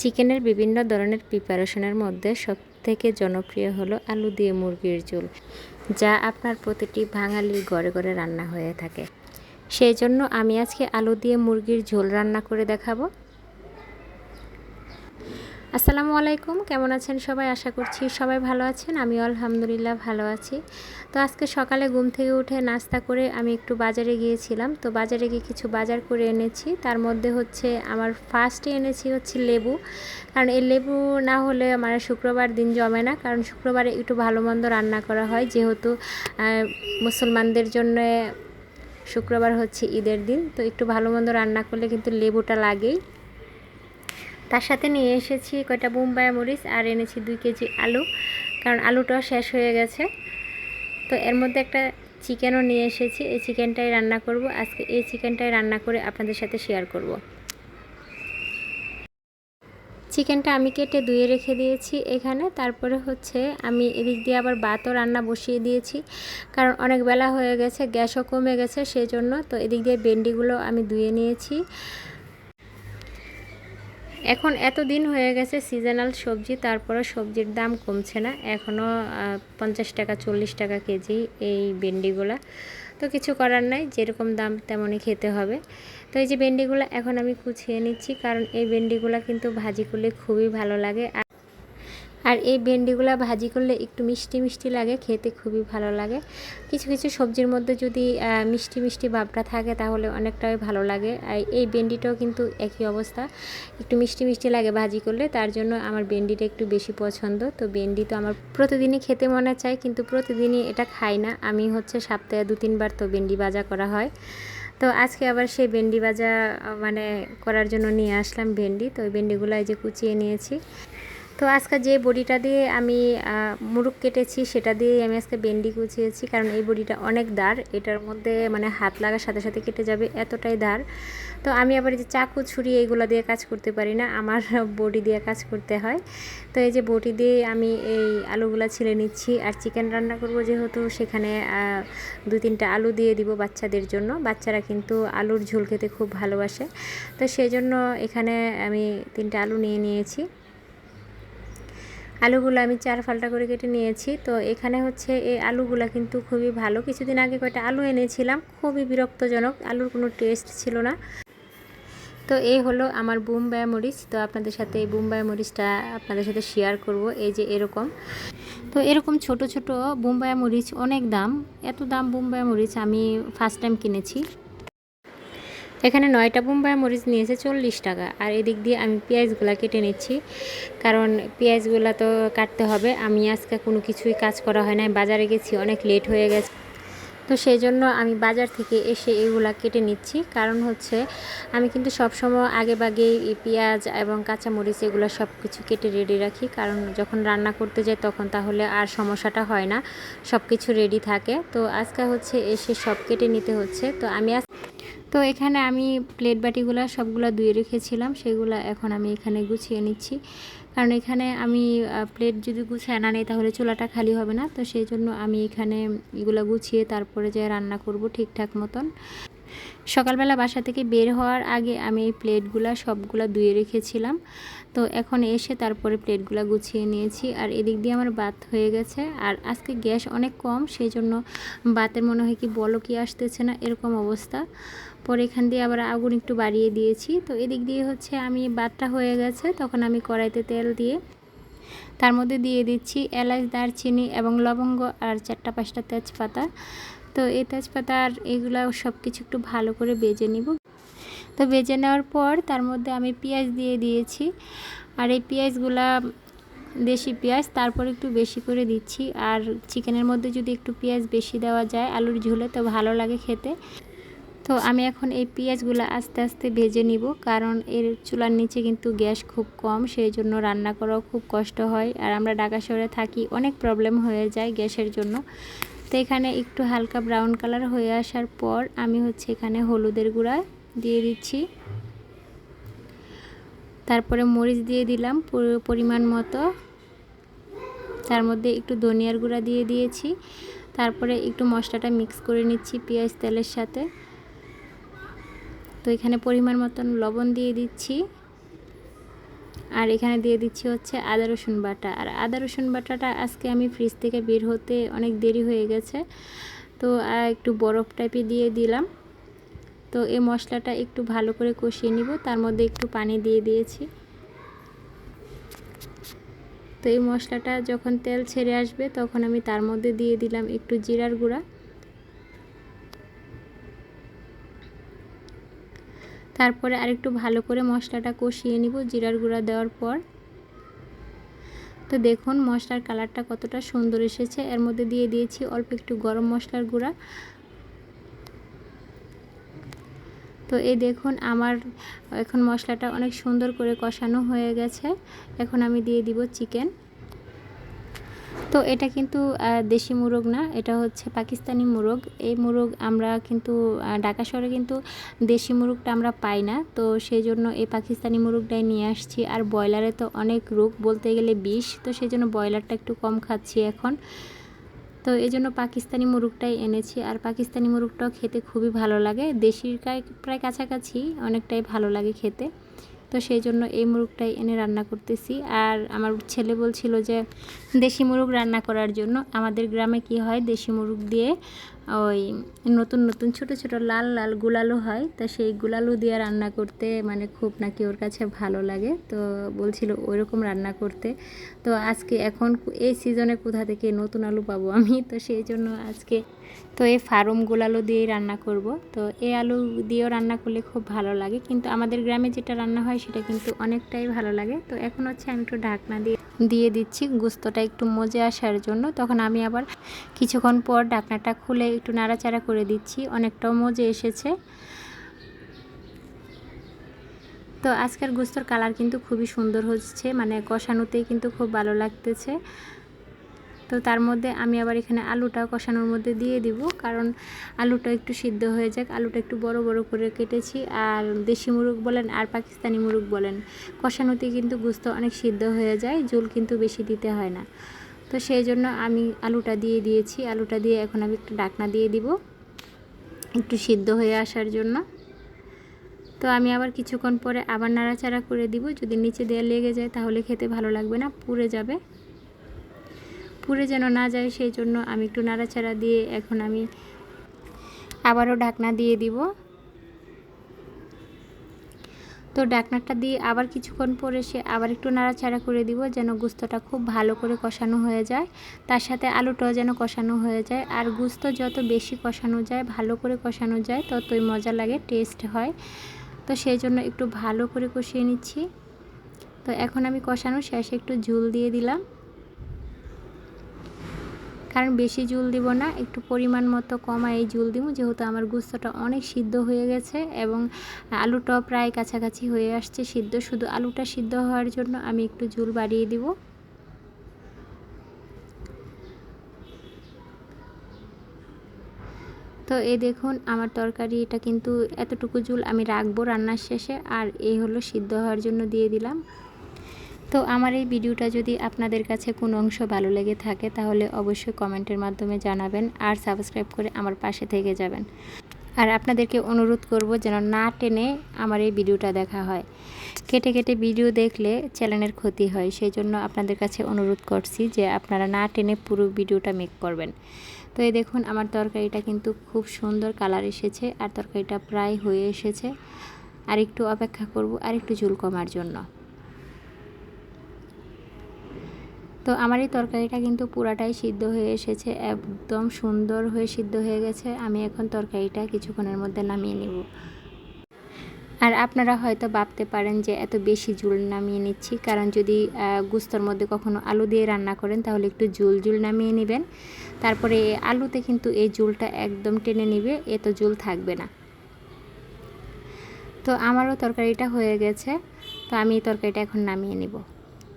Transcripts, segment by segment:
চিকেনের বিভিন্ন ধরনের প্রিপারেশনের মধ্যে সব থেকে জনপ্রিয় হলো আলু দিয়ে মুরগির ঝোল, যা আপনার প্রতিটি বাঙালির ঘরে ঘরে রান্না হয়ে থাকে। সেই জন্য আমি আজকে আলু দিয়ে মুরগির ঝোল রান্না করে দেখাবো। আসসালামু আলাইকুম, কেমন আছেন সবাই? আশা করছি সবাই ভালো আছেন। আমি আলহামদুলিল্লাহ ভালো আছি। তো আজকে সকালে ঘুম থেকে উঠে নাস্তা করে আমি একটু বাজারে গিয়েছিলাম। তো বাজারে গিয়ে কিছু বাজার করে এনেছি। তার মধ্যে হচ্ছে আমার ফার্স্টে এনেছি হচ্ছে লেবু। কারণ এই লেবু না হলে আমার শুক্রবার দিন জমে না। কারণ শুক্রবারে একটু ভালো মন্দ রান্না করা হয়। যেহেতু মুসলমানদের জন্য শুক্রবার হচ্ছে ঈদের দিন। তো একটু ভালো মন্দ রান্না করলে কিন্তু লেবুটা লাগেই। তার সাথে নিয়ে এসেছি কয়টা বোম্বাই মরিচ আর এনেছি দুই কেজি আলু, কারণ আলুটাও শেষ হয়ে গেছে। তো এর মধ্যে একটা চিকেনও নিয়ে এসেছি, এই চিকেনটাই রান্না করব। আজকে এই চিকেনটাই রান্না করে আপনাদের সাথে শেয়ার করব। চিকেনটা আমি কেটে ধুয়ে রেখে দিয়েছি এখানে। তারপরে হচ্ছে আমি এদিক দিয়ে আবার ভাতও রান্না বসিয়ে দিয়েছি, কারণ অনেক বেলা হয়ে গেছে, গ্যাসও কমে গেছে সেই জন্য তো এদিক দিয়ে ভেন্ডিগুলো আমি ধুয়ে নিয়েছি। এখন এত দিন হয়ে গেছে সিজনাল সবজি তারপরে সবজির দাম কমছে না। এখনও পঞ্চাশ টাকা, চল্লিশ টাকা কেজি এই ভেন্ডিগুলা। তো কিছু করার নাই, যেরকম দাম তেমনই খেতে হবে। তো এই যে ভেন্ডিগুলো এখন আমি কুচিয়ে নিচ্ছি, কারণ এই ভেন্ডিগুলো কিন্তু ভাজি করলে খুবই ভালো লাগে। আর এই ভেন্ডিগুলো ভাজি করলে একটু মিষ্টি মিষ্টি লাগে, খেতে খুবই ভালো লাগে। কিছু কিছু সবজির মধ্যে যদি মিষ্টি মিষ্টি ভাবটা থাকে তাহলে অনেকটাই ভালো লাগে। আর এই ভেন্ডিটাও কিন্তু একই অবস্থা। একটু মিষ্টি মিষ্টি লাগে ভাজি করলে, তার জন্য আমার ভেন্ডিটা একটু বেশি পছন্দ। তো ভেন্ডি তো আমার প্রতিদিনই খেতে মনে চায়, কিন্তু প্রতিদিনই এটা খাই না। আমি হচ্ছে সপ্তাহে দু, তিনবার তো ভেন্ডি ভাজা করা হয়। তো আজকে আবার সেই ভেন্ডি ভাজা মানে করার জন্য নিয়ে আসলাম ভেন্ডি। তো ওই ভেন্ডিগুলো এই যে কুচিয়ে নিয়েছি। তো আজকে যে বড়িটা দিয়ে আমি মুরুখ কেটেছি, সেটা দিয়ে আমি আজকে বেন্ডি কুচিয়েছি, কারণ এই বড়িটা অনেক দার। এটার মধ্যে মানে হাত লাগার সাথে সাথে কেটে যাবে, এতটাই দার। তো আমি আবার যে চাকু ছুরি এইগুলো দিয়ে কাজ করতে পারি না, আমার বডি দিয়ে কাজ করতে হয়। তো এই যে বটি দিয়ে আমি এই আলুগুলো ছিলে নিচ্ছি আর চিকেন রান্না করব যেহেতু, সেখানে দু তিনটা আলু দিয়ে দিব বাচ্চাদের জন্য। বাচ্চারা কিন্তু আলুর ঝোল খেতে খুব ভালোবাসে। তো সেই জন্য এখানে আমি তিনটা আলু নিয়ে নিয়েছি। আলুগুলো আমি চার ফালটা করে কেটে নিয়েছি। তো এখানে হচ্ছে এই আলুগুলো কিন্তু খুবই ভালো। কিছুদিন আগে কয়টা আলু এনেছিলাম, খুবই বিরক্তজনক। আলুর কোনো টেস্ট ছিল না। তো এই হলো আমার বুমবাই মরিচ। তো আপনাদের সাথে এই বুমবাই মরিচটা আপনাদের সাথে শেয়ার করব, এই যে এরকম। তো এরকম ছোট ছোট বুমবাই মরিচ অনেক দাম। এত দাম বুমবাই মরিচ আমি ফার্স্ট টাইম কিনেছি। এখানে নয়টা বোম্বাই মরিচ নিয়েছে চল্লিশ টাকা। আর এদিক দিয়ে আমি পেঁয়াজগুলা কেটে নিচ্ছি। কারণ পেঁয়াজগুলা তো কাটতে হবে। আমি আজকে কোনো কিছুই কাজ করা হয় না বাজারে গেছি, অনেক লেট হয়ে গেছে। তো সেই জন্য আমি বাজার থেকে এসে এগুলা কেটে নিচ্ছি। কারণ হচ্ছে আমি কিন্তু সবসময় আগে বাগে এই পেঁয়াজ এবং কাঁচামরিচ এগুলো সব কিছু কেটে রেডি রাখি। কারণ যখন রান্না করতে যাই তখন তাহলে আর সমস্যাটা হয় না। সব কিছু রেডি থাকে। তো আজকে হচ্ছে এসে সব কেটে নিতে হচ্ছে। তো আমি আজ তো এখানে আমি প্লেট বাটিগুলো সবগুলো ধুয়ে রেখেছিলাম, সেগুলো এখন আমি এখানে গুছিয়ে নিচ্ছি। কারণ এখানে আমি প্লেট যদি গুছিয়ে না নেই তাহলে চুলাটা খালি হবে না। তো সেই জন্য আমি এখানে এগুলো গুছিয়ে তারপরে যে রান্না করব ঠিকঠাক মতন। সকালবেলা বাসা থেকে বের হওয়ার আগে আমি এই প্লেটগুলো সবগুলো ধুয়ে রেখেছিলাম। তো এখন এসে তারপরে প্লেটগুলো গুছিয়ে নিয়েছি। আর এদিক দিয়ে আমার বাত হয়ে গেছে। আর আজকে গ্যাস অনেক কম সেই জন্য বাতের মনে হয় কি বলো কি আসতেছে না, এরকম অবস্থা। পরে এখান দিয়ে আবার আগুন একটু বাড়িয়ে দিয়েছি। তো এদিক দিয়ে হচ্ছে আমি বাতটা হয়ে গেছে, তখন আমি কড়াইতে তেল দিয়ে তার মধ্যে দিয়ে দিচ্ছি এলাচ, দারচিনি এবং লবঙ্গ আর চারটা পাঁচটা তেজপাতা। তো এই তেজপাতা আর এগুলো সব কিছু একটু ভালো করে বেজে নিব। তো বেজে নেওয়ার পর তার মধ্যে আমি পেঁয়াজ দিয়ে দিয়েছি। আর এই পেঁয়াজগুলা দেশি পেঁয়াজ, তারপর একটু বেশি করে দিচ্ছি। আর চিকেনের মধ্যে যদি একটু পেঁয়াজ বেশি দেওয়া যায়, আলুর ঝোলে, তো ভালো লাগে খেতে। তো আমি এখন এই পেঁয়াজগুলো আস্তে আস্তে ভেজে নিব, কারণ এর চুলার নিচে কিন্তু গ্যাস খুব কম সেই জন্য রান্না করাও খুব কষ্ট হয়। আর আমরা ঢাকা শহরে থাকি, অনেক প্রবলেম হয়ে যায় গ্যাসের জন্য। তো এখানে একটু হালকা ব্রাউন কালার হয়ে আসার পর আমি হচ্ছে এখানে হলুদের গুঁড়া দিয়ে দিচ্ছি। তারপরে মরিচ দিয়ে দিলাম পরিমাণ মতো। তার মধ্যে একটু ধনিয়ার গুঁড়া দিয়ে দিয়েছি। তারপরে একটু মশলাটা মিক্স করে নিচ্ছি পেঁয়াজ তেলের সাথে। তো এখানে পরিমাণ মতন লবণ দিয়ে দিচ্ছি। আর এখানে দিয়ে দিচ্ছি হচ্ছে আদা রসুন বাটা। আর আদা রসুন বাটাটা আজকে আমি ফ্রিজ থেকে বের হতে অনেক দেরি হয়ে গেছে। তো একটু বরফ টাইপে দিয়ে দিলাম। তো, এই মশলাটা একটু ভালো করে কষিয়ে নিব। তার মধ্যে একটু পানি দিয়ে দিয়েছি। তো, এই মশলাটা যখন তেল ছেড়ে আসবে তখন আমি তার মধ্যে দিয়ে দিলাম একটু জিরার গুঁড়া। তারপরে আরেকটু ভালো করে মশলাটা কষিয়ে নিব জিরার গুঁড়া দেওয়ার পর। তো দেখুন মশলার কালারটা কতটা সুন্দর এসেছে। এর মধ্যে দিয়ে দিয়েছি অল্প একটু গরম মশলার গুঁড়া। তো এই দেখুন আমার এখন মশলাটা অনেক সুন্দর করে কষানো হয়ে গেছে। এখন আমি দিয়ে দিব চিকেন। তো এটা কিন্তু দেশি মুরগ না, এটা হচ্ছে পাকিস্তানি মুরগ। এই মুরগ আমরা কিন্তু ঢাকা শহরে কিন্তু দেশি মুরগটা আমরা পাই না। তো সেই জন্য এই পাকিস্তানি মুরগটাই নিয়ে আসছি। আর ব্রয়লারে তো অনেক রোগ, বলতে গেলে বিষ। তো সেই জন্য ব্রয়লারটা একটু কম খাচ্ছি এখন। তো এই জন্য পাকিস্তানি মুরগটাই এনেছি। আর পাকিস্তানি মুরগটাও খেতে খুবই ভালো লাগে। দেশির প্রায় কাছাকাছি, অনেকটাই ভালো লাগে খেতে। তো সেই জন্য এই মুরগটাই এনে রান্না করতেছি। আর আমার ছেলে বলছিল যে, দেশি মুরগ রান্না করার জন্য। আমাদের গ্রামে কি হয়, দেশি মুরগ দিয়ে ওই নতুন নতুন ছোট ছোট লাল লাল গুলালু হয়। তো সেই গুলালু দিয়ে রান্না করতে মানে খুব নাকি ওর কাছে ভালো লাগে। তো বলছিল ওইরকম রান্না করতে। তো আজকে এখন এই সিজনে কোথা থেকে নতুন আলু পাবো আমি? তো সেই জন্য আজকে তো এই ফার্মগুলো আলু দিয়েই রান্না করব। তো এই আলু দিয়েও রান্না করলে খুব ভালো লাগে। কিন্তু আমাদের গ্রামে যেটা রান্না হয় সেটা কিন্তু অনেকটাই ভালো লাগে। তো এখন হচ্ছে আমি একটু ঢাকনা দিয়ে দিয়ে দিচ্ছি। গুস্তটা একটু মজে আসার জন্য। তখন আমি আবার কিছুক্ষণ পর ডাকনাটা খুলে একটু নাড়াচাড়া করে দিচ্ছি। অনেকটাও মজে এসেছে। তো আজকের গুস্তর কালার কিন্তু খুবই সুন্দর হচ্ছে। মানে কষানোতেই কিন্তু খুব ভালো লাগতেছে। তো তার মধ্যে আমি আবার এখানে আলুটা কষানোর মধ্যে দিয়ে দিব। কারণ আলুটা একটু সিদ্ধ হয়ে যাক। আলুটা একটু বড় বড় করে কেটেছি। আর দেশি মুরগ বলেন আর পাকিস্তানি মুরগ বলেন, কষানোতে কিন্তু গুস্ত অনেক সিদ্ধ হয়ে যায়। জল কিন্তু বেশি দিতে হয় না। তো সেই জন্য আমি আলুটা দিয়ে দিয়েছি। আলুটা দিয়ে এখন আমি একটু ডাকনা দিয়ে দিব একটু সিদ্ধ হয়ে আসার জন্য। তো আমি আবার কিছুক্ষণ পরে আবার নাড়াচাড়া করে দিব। যদি নিচে দেওয়া লেগে যায় তাহলে খেতে ভালো লাগবে না, পুড়ে যাবে। পুড়ে যেন না যায়, সেই জন্য আমি একটু নাড়াচাড়া দিয়ে এখন আমি আবারও ঢাকনা দিয়ে দিব। তো ডাকনাটা দিয়ে আবার কিছুক্ষণ পরে সে আবার একটু নাড়াচাড়া করে দিব যেন গুস্তটা খুব ভালো করে কষানো হয়ে যায়। তার সাথে আলুটাও যেন কষানো হয়ে যায়। আর গুস্ত যত বেশি কষানো যায়, ভালো করে কষানো যায়, ততই মজা লাগে, টেস্ট হয়। তো সেই জন্য একটু ভালো করে কষিয়ে নিচ্ছি। তো এখন আমি কষানো শেষে একটু ঝুল দিয়ে দিলাম। কারণ বেশি জুল দিব না, একটু পরিমাণ মতো কমাই জুল দিব, যেহেতু আমার গুস্তটা অনেক সিদ্ধ হয়ে গেছে এবং আলুটাও প্রায় কাছাকাছি হয়ে আসছে সিদ্ধ, শুধু আলুটা সিদ্ধ হওয়ার জন্য আমি একটু জুল বাড়িয়ে দিব। তো এই দেখুন, আমার তরকারি এটা কিন্তু এতটুকু জুল আমি রাখব রান্নার শেষে, আর এই হলো সিদ্ধ হওয়ার জন্য দিয়ে দিলাম। তো আমার এই ভিডিওটা যদি আপনাদের কাছে কোনো অংশ ভালো লেগে থাকে, তাহলে অবশ্যই কমেন্টের মাধ্যমে জানাবেন আর সাবস্ক্রাইব করে আমার পাশে থেকে যাবেন। আর আপনাদেরকে অনুরোধ করব যেন না টেনে আমার এই ভিডিওটা দেখা হয়। কেটে কেটে ভিডিও দেখলে চ্যানেলের ক্ষতি হয় সেই জন্য আপনাদের কাছে অনুরোধ করছি যে আপনারা না টেনে পুরো ভিডিওটা মেক করবেন। তো এই দেখুন, আমার তরকারিটা কিন্তু খুব সুন্দর কালার এসেছে আর তরকারিটা প্রায় হয়ে এসেছে। আর একটু অপেক্ষা করব আর একটু ঝুল কমার জন্য। তো আমার এই তরকারিটা কিন্তু পুরাটাই সিদ্ধ হয়ে এসেছে, একদম সুন্দর হয়ে সিদ্ধ হয়ে গেছে। আমি এখন তরকারিটা কিছুক্ষণের মধ্যে নামিয়ে নেব। আর আপনারা হয়তো ভাবতে পারেন যে এত বেশি ঝুল নামিয়ে নিচ্ছি, কারণ যদি গুস্তর মধ্যে কখনো আলু দিয়ে রান্না করেন, তাহলে একটু ঝুল ঝুল নামিয়ে নেবেন। তারপরে আলুতে কিন্তু এই ঝুলটা একদম টেনে নিবে, এত ঝুল থাকবে না। তো আমারও তরকারিটা হয়ে গেছে, তো আমি এই তরকারিটা এখন নামিয়ে নিব।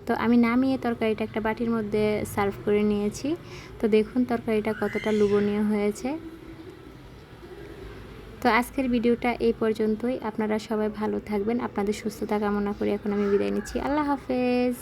তো আমি নামিয়ে তরকারিটা একটা বাটির মধ্যে সার্ভ করে নিয়েছি। তো দেখুন তরকারিটা কতটা লুবনীয় হয়েছে। তো আজকের ভিডিওটা এই পর্যন্তই। আপনারা সবাই ভালো থাকবেন। আপনাদের সুস্থতা কামনা করে এখন আমি বিদায় নিচ্ছি। আল্লাহ হাফেজ।